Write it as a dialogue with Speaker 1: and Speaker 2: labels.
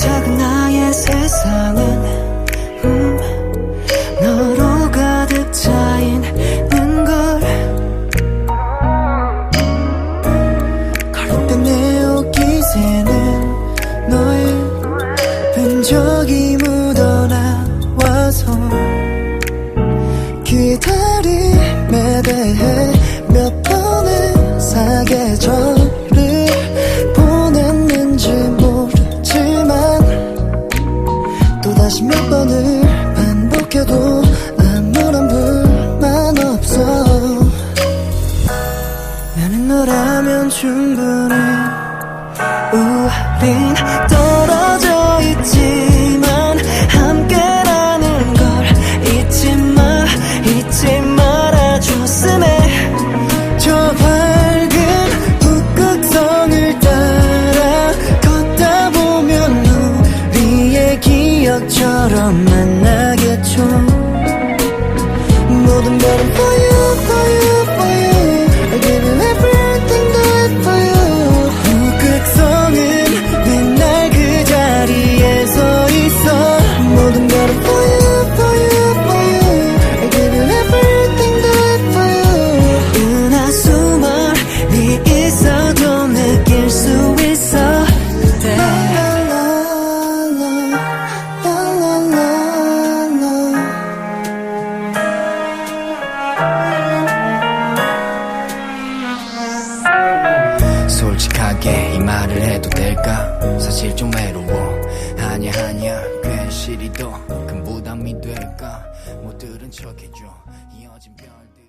Speaker 1: 작은 나의 세상은 음, 너로 가득 차 있는 걸. 걸을 때내 옷깃에는 너의 흔적이 묻어나와서 기다림에 대해 몇 번을 사게 져 또다시 몇 번을 반복해도 아무런 불만 없어. 나는 너라면 충분해. 우린 떨 기억처럼 만나겠죠 모든 별은 you,
Speaker 2: 이 말을 해도 될까? 사실 좀 외로워. 아냐 아냐 괜시리도 큰 부담이 될까? 못 들은 척해줘. 이어진 별들